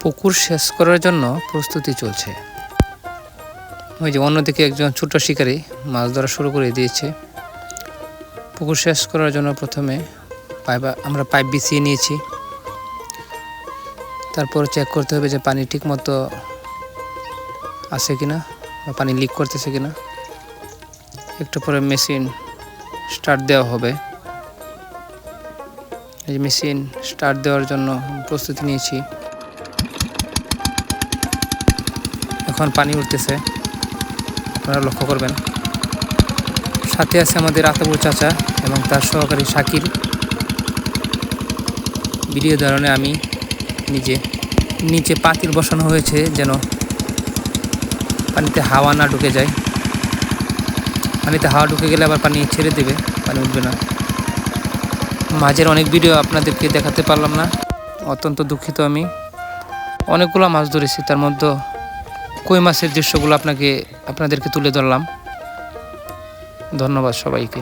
পুকুর শেষ করার জন্য প্রস্তুতি চলছে। ওই যে অন্যদিকে একজন ছোট শিকারী মাছ ধরা শুরু করে দিয়েছে। পুকুর শেষ করার জন্য প্রথমে পাইপ, আমরা পাইপ বিছিয়ে নিয়েছি। তারপর চেক করতে হবে যে পানি ঠিক মতো আছে কিনা বা পানি লিক করতেছে কিনা। একটু পরে মেশিন স্টার্ট দেওয়া হবে। এই মেশিন স্টার্ট দেওয়ার জন্য প্রস্তুতি নিয়েছি। এখন পানি উঠতেছে। আপনারা লক্ষ্য করবেন। সাথে আছে আমাদের আতাবুর চাচা এবং তার সহকারী শাকির ভিডিও ধারণে আমি নিজে, নিচে পাতিল বসানো হয়েছে যেন পানিতে হাওয়া না ঢুকে যায়। পানিতে হাওয়া ঢুকে গেলে আবার পানি ছেড়ে দেবে, পানি উঠবে না। মাঝের অনেক ভিডিও আপনাদেরকে দেখাতে পারলাম না। অত্যন্ত দুঃখিত আমি। অনেকগুলো মাছ ধরেছি, তার মধ্যে কই মাছের দৃশ্যগুলো আপনাকে আপনাদেরকে তুলে ধরলাম। ধন্যবাদ সবাইকে।